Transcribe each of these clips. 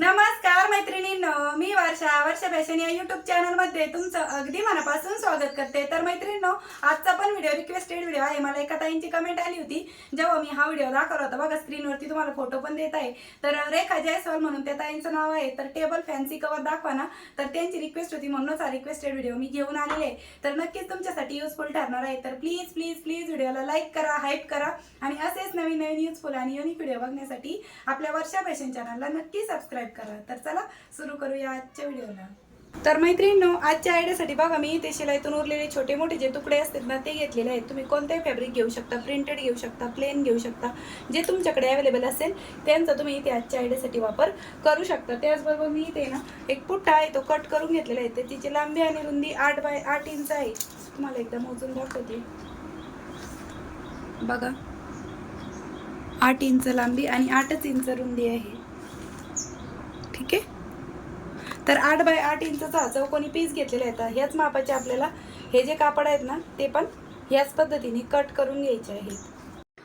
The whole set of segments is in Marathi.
नमस्कार मैत्रिणींनो मी वर्षा वर्षा फॅशन या युट्यूब चॅनलमध्ये तुमचं अगदी मनापासून स्वागत करते. तर मैत्रिणींनो आजचा पण व्हिडिओ रिक्वेस्टेड व्हिडिओ आहे. मला एका ताईंची कमेंट आली होती. जेव्हा मी हा व्हिडिओ दाखवला होता बघा स्क्रीनवरती तुम्हाला फोटो पण देत आहे. तर रेखा जयस्वाल म्हणून त्या ताईंचं नाव आहे. तर टेबल फॅन्सी कवर दाखवा ना. तर त्यांची रिक्वेस्ट होती म्हणूनच हा रिक्वेस्टेड व्हिडिओ मी घेऊन आलेले आहे. तर नक्कीच तुमच्यासाठी युजफुल ठरणार आहे. तर प्लीज प्लीज प्लीज व्हिडिओला लाईक करा हाईप करा. आणि असेच नवीन नवीन युजफुल आणि युनिक व्हिडिओ बघण्यासाठी आपल्या वर्षा फॅशन चॅनलला नक्की सबस्क्राईब करा. तर चला सुरू करूया आजच्या व्हिडिओला. तर मैत्रिणींनो आजच्या आयडियासाठी बघा मी इथे शिलाईतून उरलेले छोटे मोठे जे तुकडे असतात ना ते घेतलेले आहेत. तुम्ही कोणतेही फॅब्रिक घेऊ शकता प्रिंटेड घेऊ शकता प्लेन घेऊ शकता जे तुमच्याकडे अवेलेबल असेल त्यांचा तुम्ही इथे आजच्या आयडियासाठी वापर करू शकता. त्याचबरोबर मी इथे ना एक पुट्टा आहे तो कट करून घेतलेला आहे. तर तिची लांबी आणि रुंदी आठ बाय आठ इंच आहे. तुम्हाला एकदा मोजून दाखवते. बघा आठ इंच लांबी आणि आठच इंच रुंदी आहे. ठीक आहे? तर आठ बाय आठ इंचचा चौकोनी पीस घेतलेला आहे ह्याच मापाचे आपल्याला हे जे कापड आहेत ना ते पण ह्याच पद्धतीने कट करून घ्यायचे आहेत.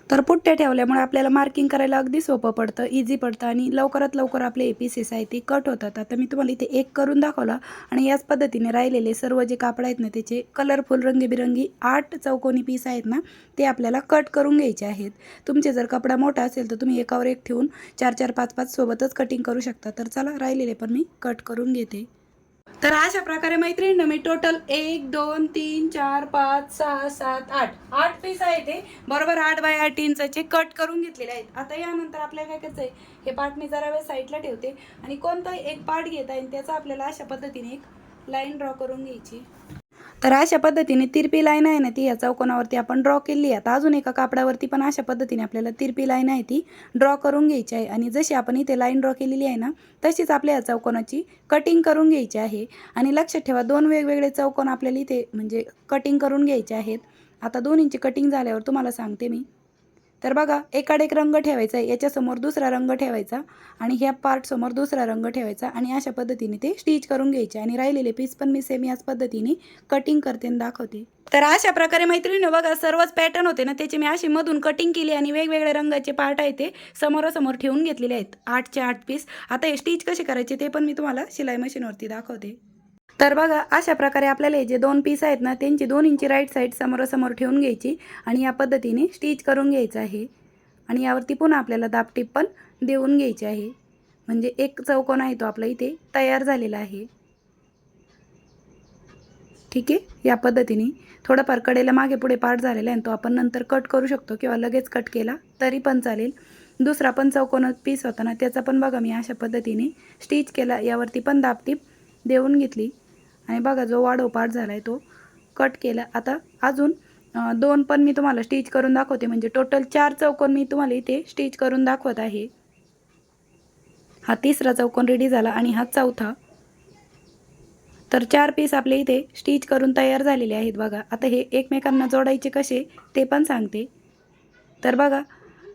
तर पुट्ट्या ठेवल्यामुळे आपल्याला मार्किंग करायला अगदी सोपं पडतं इझी पडतं आणि लवकरात लवकर आपले ए पीसेस आहेत ते कट होतात. आता मी तुम्हाला इथे एक करून दाखवला आणि याच पद्धतीने राहिलेले सर्व जे कापड आहेत ना त्याचे कलरफुल रंगीबिरंगी आठ चौकोनी पीस आहेत ना ते आपल्याला कट करून घ्यायचे आहेत. तुमचे जर कपडा मोठा असेल तर तुम्ही एकावर एक ठेवून चार चार पाच पाच सोबतच कटिंग करू शकता. तर चला राहिलेले पण मी कट करून घेते. तर अशा प्रकारे मैत्रिणींना मी टोटल एक दोन तीन चार पाच सहा सात आठ. आठ पीस आहे ते बरोबर आठ बाय आठ इंचाचे कट करून घेतलेले आहेत. आता यानंतर आपल्याला काय करायचं आहे हे पार्ट मी जरा वेळ साईडला ठेवते. आणि कोणताही एक पार्ट घेता येईल त्याचा आपल्याला अशा पद्धतीने एक लाईन ड्रॉ करून घ्यायची. तर अशा पद्धतीने तिरपी लाईन आहे ना ती या चौकोनावरती आपण ड्रॉ केली आहे. आता अजून एका कापडावरती पण अशा पद्धतीने आपल्याला तिरपी लाईन आहे ती ड्रॉ करून घ्यायची आहे. आणि जशी आपण इथे लाईन ड्रॉ केलेली आहे ना तशीच आपल्या या चौकोनाची कटिंग करून घ्यायची आहे. आणि लक्षात ठेवा दोन वेगवेगळे चौकोन आपल्याला इथे म्हणजे कटिंग करून घ्यायचे आहेत. आता दोन्हींची कटिंग झाल्यावर तुम्हाला सांगते मी. तर बघा एकाड एक रंग ठेवायचा आहे याच्यासमोर दुसरा रंग ठेवायचा आणि ह्या पार्टसमोर दुसरा रंग ठेवायचा आणि अशा पद्धतीने ते स्टिच करून घ्यायचे आणि राहिलेले पीस पण मी सेम याच पद्धतीने कटिंग करते आणि दाखवते. तर अशा प्रकारे मैत्रिणी बघा सर्वच पॅटर्न होते ना त्याची मी अशी मधून कटिंग केली आणि वेगवेगळ्या रंगाचे पार्ट आहे ते समोरासमोर ठेवून घेतलेले आहेत आठचे आठ पीस आता हे स्टिच कसे करायचे ते पण मी तुम्हाला शिलाई मशीनवरती दाखवते. तर बघा अशा प्रकारे आपल्याला हे जे दोन पीस आहेत ना त्यांची दोन इंची राईट साईड समोरासमोर ठेवून घ्यायची आणि या पद्धतीने स्टिच करून घ्यायचं आहे. आणि यावरती पुन्हा आपल्याला दापटीप पण देऊन घ्यायची आहे. म्हणजे एक चौकोन आहे तो आपला इथे तयार झालेला आहे. ठीक आहे? या पद्धतीने थोडंफार कडेला मागे पुढे पाठ झालेला आहे आणि तो आपण नंतर कट करू शकतो किंवा लगेच कट केला तरी पण चालेल. दुसरा पण चौकोन पीस होता ना त्याचा पण बघा मी अशा पद्धतीने स्टिच केला. यावरती पण दापटीप देऊन घेतली. आणि बघा जो वाढवपाड झाला आहे तो कट केला. आता अजून दोन पण मी तुम्हाला स्टिच करून दाखवते. म्हणजे टोटल चार चौकोन मी तुम्हाला इथे स्टिच करून दाखवत आहे. हा तिसरा चौकोन रेडी झाला आणि हा चौथा. तर चार पीस आपले इथे स्टिच करून तयार झालेले आहेत बघा. आता हे एकमेकांना जोडायचे कसे ते पण सांगते. तर बघा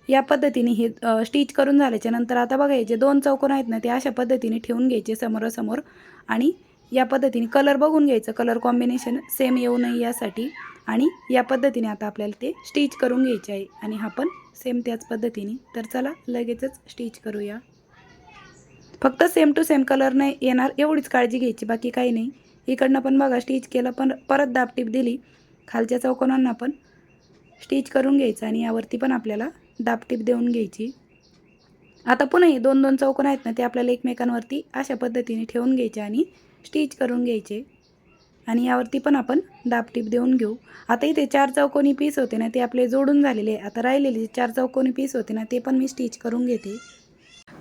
या पद्धतीने हे स्टिच करून झाल्याच्यानंतर आता बघा हे जे दोन चौकोन आहेत ना ते अशा पद्धतीने ठेवून घ्यायचे समोरासमोर आणि या पद्धतीने कलर बघून घ्यायचं. कलर कॉम्बिनेशन सेम येऊ नये यासाठी. आणि या पद्धतीने आता आपल्याला ते स्टिच करून घ्यायचे आहे. आणि हा पण सेम त्याच पद्धतीने. तर चला लगेचच स्टिच करूया. फक्त सेम टू सेम कलर नाही येणार एवढीच काळजी घ्यायची बाकी काही नाही. इकडनं पण बघा स्टिच केलं पण परत दाबटीप दिली. खालच्या चौकोनांना पण स्टिच करून घ्यायचं आणि यावरती पण आपल्याला दाबटीप देऊन घ्यायची. आता पुन्हा दोन दोन चौकोन आहेत ना ते आपल्याला एकमेकांवरती अशा पद्धतीने ठेवून घ्यायचे आणि स्टिच करून घ्यायचे. आणि यावरती पण आपण दाबटीप देऊन घेऊ. आता इथे चार चौकोनी पीस होते ना ते आपले जोडून झालेले आता राहिलेले चार चौकोनी पीस होते ना ते पण मी स्टिच करून घेते.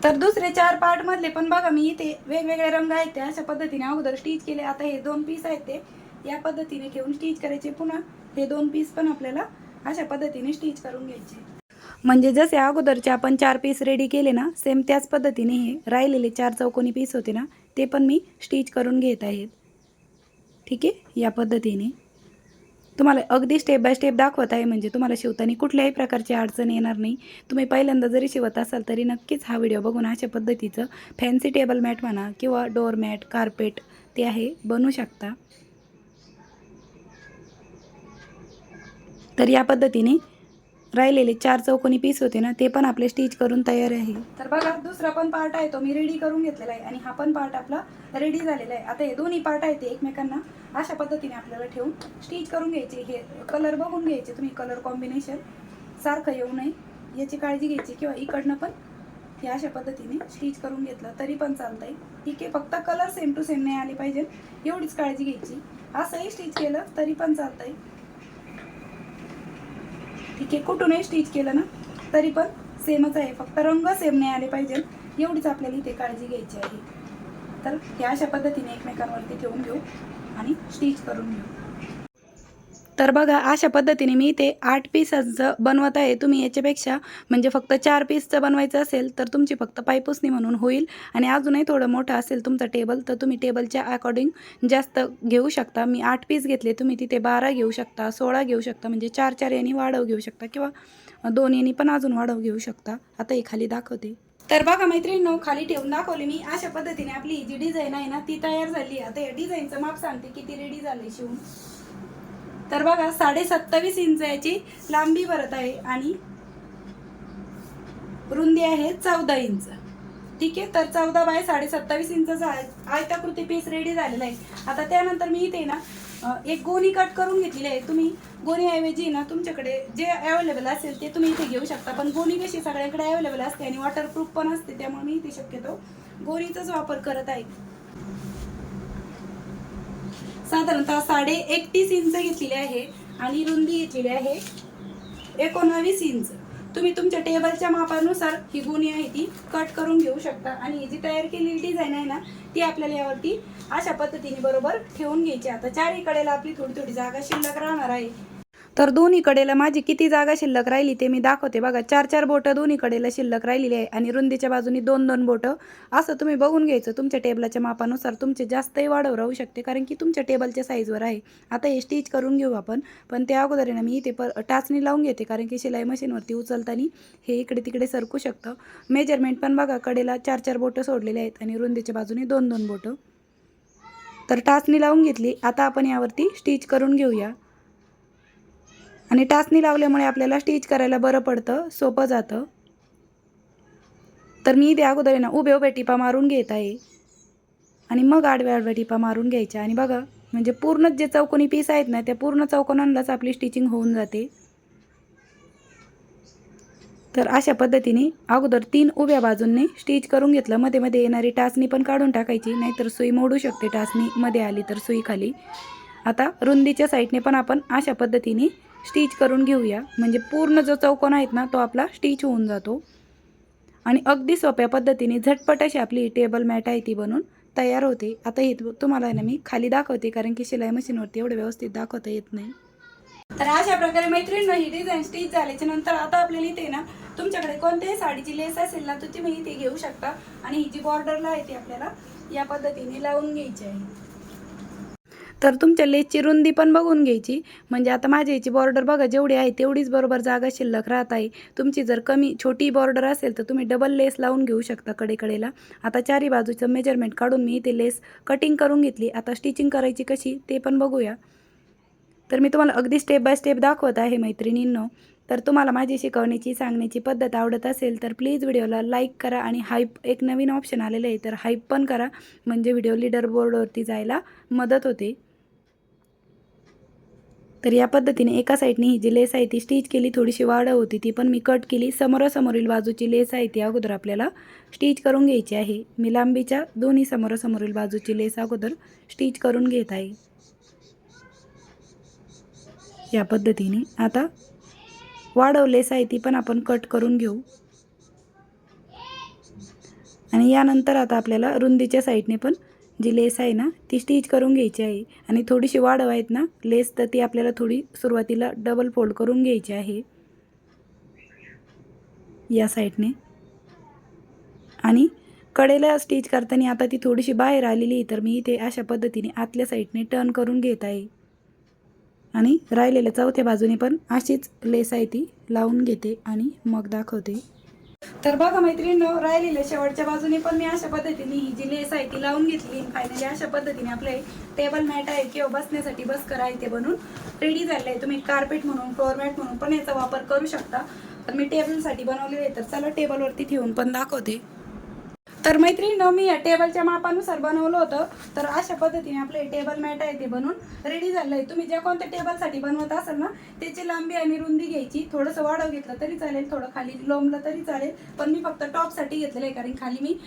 तर दुसरे चार पार्टमधले पण बघा मी इथे वेगवेगळे रंग आहेत ते अशा पद्धतीने अगोदर स्टिच केले. आता हे दोन पीस आहेत ते. या पद्धतीने घेऊन स्टिच करायचे पुन्हा. हे दोन पीस पण आपल्याला अशा पद्धतीने स्टिच करून घ्यायचे. म्हणजे जसे अगोदरचे आपण चार पीस रेडी केले ना सेम त्याच पद्धतीने हे राहिलेले चार चौकोनी पीस होते ना ते पण मी स्टिच करून घेत आहेत. ठीक आहे? या पद्धतीने. तुम्हाला अगदी स्टेप बाय स्टेप दाखवत आहे म्हणजे तुम्हाला शिवताना कुठल्याही प्रकारची अडचण येणार नाही. तुम्ही पहिल्यांदा जरी शिवत असाल तरी नक्कीच हा व्हिडिओ बघून अशा पद्धतीचं फॅन्सी टेबल मॅट म्हणा किंवा डोअर मॅट कार्पेट ते आहे बनवू शकता. तर या पद्धतीने राहिलेले चार चौकोनी पीस होते ना ते पण आपले स्टिच करून तयार आहे. तर बघा दुसरा पण पार्ट आहे तो मी रेडी करून घेतलेला आहे आणि हा पण पार्ट आपला रेडी झालेला आहे. आता हे दोन्ही पार्ट आहेत ते एकमेकांना अशा पद्धतीने आपल्याला ठेवून स्टिच करून घ्यायचे. हे कलर बघून घ्यायचे तुम्ही कलर कॉम्बिनेशन सारखं येऊ नये. याची काळजी घ्यायची किंवा इकडनं पण हे अशा पद्धतीने स्टिच करून घेतलं तरी पण चालतंय. ठीक आहे फक्त कलर सेम टू सेम नाही आले पाहिजे. एवढीच काळजी घ्यायची. असंही स्टिच केलं तरी पण चालतंय. ठीक आहे कुठूनही स्टिच केलं ना तरी पण सेमच आहे. फक्त रंग सेम नाही आले पाहिजे. एवढीच आपल्याला इथे काळजी घ्यायची आहे. तर ह्या अशा पद्धतीने एकमेकांवरती ठेवून घेऊ आणि स्टिच करून घेऊ. तर बघा अशा पद्धतीने मी ते आठ पीसांचं बनवत आहे. तुम्ही याच्यापेक्षा म्हणजे फक्त चार पीसचं बनवायचं असेल तर तुमची फक्त पायपुसणी म्हणून होईल. आणि अजूनही थोडं मोठं असेल तुमचं टेबल तर तुम्ही टेबलच्या अकॉर्डिंग जास्त घेऊ शकता. मी आठ पीस घेतले तुम्ही तिथे बारा घेऊ शकता सोळा घेऊ शकता म्हणजे चार चार यांनी वाढव घेऊ शकता किंवा दोन यांनी पण अजून वाढव घेऊ शकता. आता हे खाली दाखवते. तर बघा मैत्रिणींनो खाली ठेवून दाखवले मी. अशा पद्धतीने आपली जी डिझाईन आहे ना ती तयार झाली. आता या डिझाईनचं माप सांगते किती रेडी झाले शिवून. तर बघा साडे सत्तावीस इंच याची लांबी भरत आहे आणि रुंदी आहे चौदा इंच. ठीक आहे? तर चौदा बाय साडे सत्तावीस इंचा आयताकृती पीस रेडी झालेला आहे. आता त्यानंतर मी इथे ना एक गोणी कट करून घेतलेली आहे. तुम्ही गोणीऐवजी ना तुमच्याकडे जे अवेलेबल असेल ते तुम्ही इथे घेऊ शकता. पण गोणी कशी सगळ्यांकडे अवेलेबल असते आणि वॉटरप्रूफ पण असते त्यामुळे मी इथे शक्यतो गोणीचाच वापर करत आहे. साधारणतः साडे एकतीस इंच घेतलेली आहे आणि रुंदी घेतलेली आहे एकोणावीस इंच. तुम्ही तुमच्या टेबलच्या मापानुसार ही गुणी आहे ती कट करून घेऊ शकता. आणि ही जी तयार केलेली डिझाईन आहे ना ती आपल्याला यावरती अशा पद्धतीने बरोबर ठेवून घ्यायची आता चारही कडेला आपली थोडी थोडी जागा शिल्लक राहणार आहे. तर दोन्ही कडेला माझी किती जागा शिल्लक राहिली ते मी दाखवते बघा. चार चार बोटं दोन्ही कडेला शिल्लक राहिलेली आहे आणि रुंदीच्या बाजूनी दोन दोन बोटं. असं तुम्ही बघून घ्यायचं. तुमच्या टेबलाच्या मापानुसार तुमचे जास्तही वाढव राहू शकते कारण की तुमच्या टेबलच्या साईजवर आहे. आता हे स्टिच करून घेऊ आपण. पण त्या अगोदर आहे ना मी इथे पर टाचणी लावून घेते कारण की शिलाई मशीनवरती उचलताना हे इकडे तिकडे सरकू शकतं. मेजरमेंट पण बघा कडेला चार चार बोटं सोडलेले आहेत आणि रुंदीच्या बाजूने दोन दोन बोटं. तर टाचणी लावून घेतली. आता आपण यावरती स्टिच करून घेऊया. आणि टाचणी लावल्यामुळे आपल्याला स्टिच करायला बरं पडतं सोपं जातं. तर मी इथे अगोदर आहे ना उभे उभे टिपा मारून घेत आहे. आणि मग आडव्या आडव्या टिपा मारून घ्यायच्या. आणि बघा म्हणजे पूर्ण जे चौकोनी पीस आहेत ना त्या पूर्ण चौकोनांनाच आपली स्टिचिंग होऊन जाते. तर अशा पद्धतीने अगोदर तीन उभ्या बाजूंनी स्टिच करून घेतलं. मध्ये मध्ये येणारी टाचणी पण काढून टाकायची नाहीतर सुई मोडू शकते. टाचणी मध्ये आली तर सुई खाली. आता रुंदीच्या साईडने पण आपण अशा पद्धतीने स्टिच करून घेऊया. म्हणजे पूर्ण जो चौकोन आहेत ना तो आपला स्टिच होऊन जातो. आणि अगदी सोप्या पद्धतीने झटपट अशी आपली टेबल मॅट आहे ती बनून तयार होते. आता हे तुम्हाला आहे ना मी खाली दाखवते कारण की शिलाई मशीनवरती एवढं व्यवस्थित दाखवता येत नाही. तर अशा प्रकारे मैत्रिणी ही डिझाईन स्टिच झाल्याच्यानंतर आता आपल्याला इथे ना तुमच्याकडे कोणत्याही साडीची लेस असेल ना तर तुम्ही इथे घेऊ शकता. आणि ही जी बॉर्डरला आहे ती आपल्याला या पद्धतीने लावून घ्यायची आहे. तर तुमच्या लेसची रुंदी पण बघून घ्यायची. म्हणजे आता माझ्या याची बॉर्डर बघा जेवढी आहे तेवढीच बरोबर जागा शिल्लक राहत आहे. तुमची जर कमी छोटी बॉर्डर असेल तर तुम्ही डबल लेस लावून घेऊ शकता कडेकडेला. आता चारी बाजूचं मेजरमेंट काढून मी इथे लेस कटिंग करून घेतली. आता स्टिचिंग करायची कशी ते पण बघूया. तर मी तुम्हाला अगदी स्टेप बाय स्टेप दाखवत आहे मैत्रिणींनो. तर तुम्हाला माझी शिकवण्याची सांगण्याची पद्धत आवडत असेल तर प्लीज व्हिडिओला लाईक करा आणि हाईप एक नवीन ऑप्शन आलेलं आहे तर हाईप पण करा. म्हणजे व्हिडिओ लीडर बोर्डवरती जायला मदत होते. तर या पद्धतीने एका साईडने ही जी लेस आहे ती स्टिच केली थोडीशी वाढ होती ती पण मी कट केली. समोरासमोरील बाजूची लेस आहे ती अगोदर आपल्याला स्टिच करून घ्यायची आहे. मी लांबीच्या दोन्ही समोरासमोरील बाजूची लेस अगोदर स्टिच करून घेत आहे. या पद्धतीने आता वाढव लेस आहे ती पण आपण कट करून घेऊ. आणि यानंतर आता आपल्याला रुंदीच्या साईडने पण जी लेस आहे ना ती स्टिच करून घ्यायची आहे. आणि थोडीशी वाढव आहेत ना लेस तर ती आपल्याला थोडी सुरुवातीला डबल फोल्ड करून घ्यायची आहे. या साईडने आणि कडेला स्टिच करताना आता ती थोडीशी बाहेर आलेली आहे, तर मी इथे अशा पद्धतीने आतल्या साईडने टर्न करून घेत आहे. आणि राहिलेल्या चौथ्या बाजूने पण अशीच लेस आहे ती लावून घेते आणि मग दाखवते. तर बघा मैत्रिणींनो राहिलेल्या शेवटच्या बाजूने पण मी अशा पद्धतीने ही जी लेस आहे ती लावून घेतली फायनली अशा पद्धतीने आपले टेबल मॅट आहे किंवा बसण्यासाठी बसकर आहे ते बनून रेडी झाले आहे. तुम्ही कार्पेट म्हणून फ्लोअर मॅट म्हणून पण याचा वापर करू शकता. तर मी टेबलसाठी बनवलेले आहे तर चला टेबलवरती ठेवून पण दाखवते. तर मैत्रिणीनं मी या टेबलच्या मापानुसार बनवलं होतं. तर अशा पद्धतीने आपले टेबल मॅट आहे ते बनवून रेडी झालं आहे तुम्ही ज्या कोणत्या टेबलसाठी बनवत असाल ना त्याची लांबी आणि रुंदी घ्यायची. थोडंसं वाढव घेतलं तरी चालेल थोडं खाली लोंबलं तरी चालेल. पण मी फक्त टॉपसाठी घेतलेलं आहे कारण खाली मी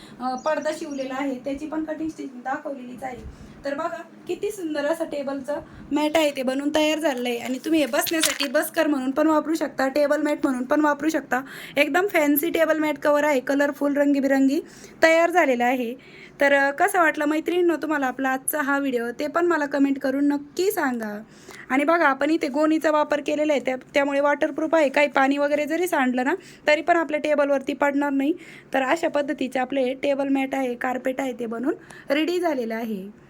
पडदा शिवलेला आहे. त्याची पण कटिंग स्टिच दाखवलेलीच आहे. तर बघा किती सुंदर असं टेबलचं मॅट आहे ते बनून तयार झालं आहे आणि तुम्ही हे बसण्यासाठी बसकर म्हणून पण वापरू शकता टेबल मॅट म्हणून पण वापरू शकता. एकदम फॅन्सी टेबल मॅट कवर आहे कलरफुल रंगीबिरंगी तयार झालेला आहे. तर कसं वाटलं मैत्रिणींनो तुम्हाला आपला आजचा हा व्हिडिओ? ते पण मला कमेंट करून नक्की सांगा. आणि बघा आपण इथे गोणीचा वापर केलेला आहे त्या त्यामुळे वॉटरप्रूफ आहे. काही पाणी वगैरे जरी सांडलं ना तरी पण आपल्या टेबलवरती पडणार नाही. तर अशा पद्धतीचे आपले टेबल मॅट आहे कार्पेट आहे ते बनून रेडी झालेलं आहे.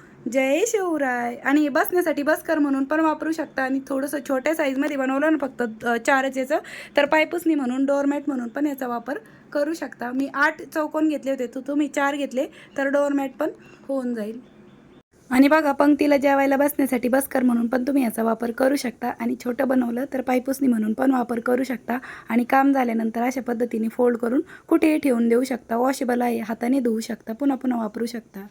जय शिवराय. आणि बसण्यासाठी बसकर म्हणून पण वापरू शकता. आणि थोडंसं छोट्या साईजमध्ये बनवलं ना फक्त अ, चारच याचं तर पायपुसणी म्हणून डोअरमॅट म्हणून पण याचा वापर करू शकता. मी आठ चौकोन घेतले होते तर तुम्ही चार घेतले तर डोअरमॅट पण होऊन जाईल. आणि बघा पंक्तीला जेवायला बसण्यासाठी बसकर म्हणून पण तुम्ही याचा वापर करू शकता. आणि छोटं बनवलं तर पायपुसणी म्हणून पण वापर करू शकता. आणि काम झाल्यानंतर अशा पद्धतीने फोल्ड करून कुठेही ठेवून देऊ शकता. वॉशेबल आहे हाताने धुवू शकता पुन्हा पुन्हा वापरू शकता.